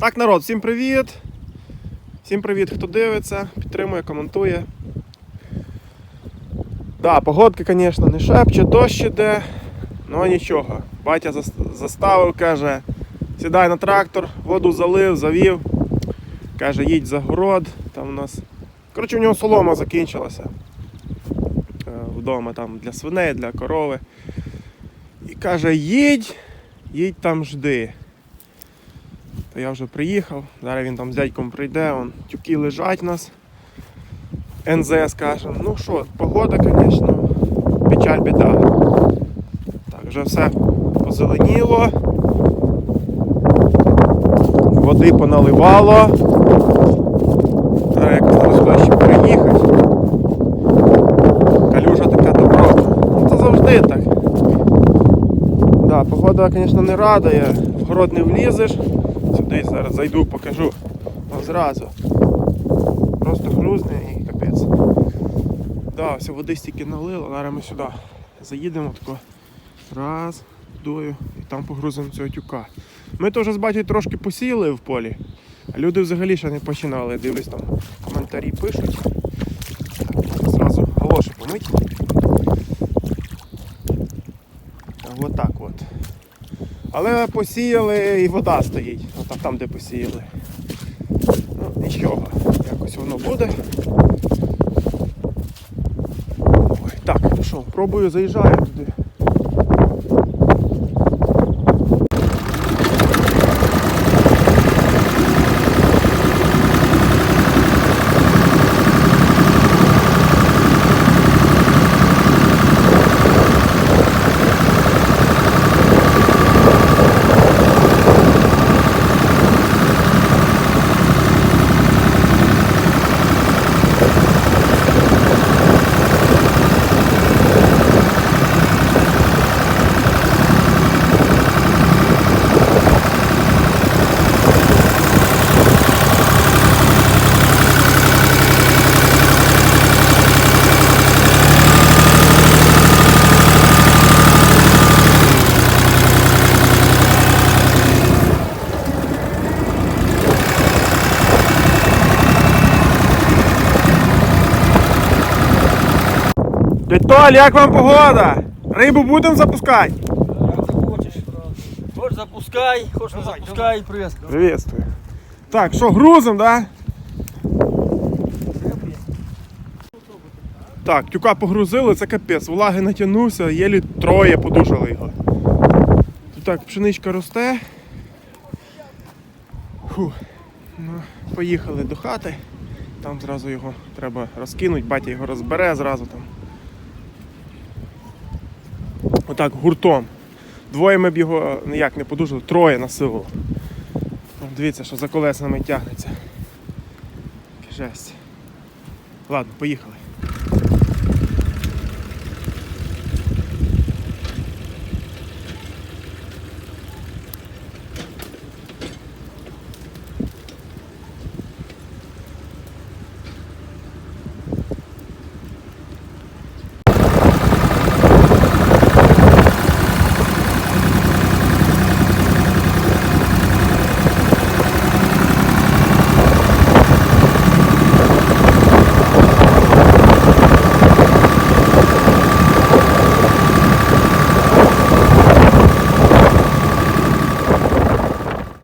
Так, народ, всім привіт! Всім привіт, хто дивиться, підтримує, коментує. Да, погодка, звісно, не шепче, дощ іде, ну нічого. Батя заставив, каже, сідай на трактор, воду залив, завів. Каже, їдь за город. Там у нас. Коротше, в нього солома закінчилася. Е, Вдома там для свиней, для корови. І каже, їдь, їдь там жди. То я вже приїхав, зараз він там з дядьком прийде, он, тюки лежать у нас. НЗ каже, ну що, погода, звісно, печаль біда. Так, вже все позеленіло. Води поналивало. Треба якось ще переїхати. Калюжа така добротна. Ну це завжди так. Да, погода, звісно, не радує. В город не влізеш. Сюди зараз зайду, покажу. Ну, зразу. Просто хрузне і капець. Да, все, води стільки налило, зараз ми сюди заїдемо тако. Раз, дую і там погрузимо цього тюка. Ми вже з трошки посіяли в полі, а люди взагалі ще не починали. Дивлюсь там коментарі пишуть. Зразу галоші помить. Ось так от. Але посіяли і вода стоїть. Отак там, де посіяли. Ну, нічого, якось воно буде. Ой, так, ну що, пробую заїжджаю туди. Толь, як вам погода? Рибу будемо запускати? Хоч запускай, хоч не запускай, привіз. Приветствую. Так, що, грузом, да? Так, тюка погрузили, це капець. Влаги натягнувся, єлі троє подужали його. Тут так, пшеничка росте. Фу. Ну, поїхали до хати. Там зразу його треба розкинути, батя його розбере зразу там. Отак, гуртом. Двоє ми б його ніяк не подужали, троє на силу. Дивіться, що за колесами тягнеться. Жесть. Ладно, поїхали.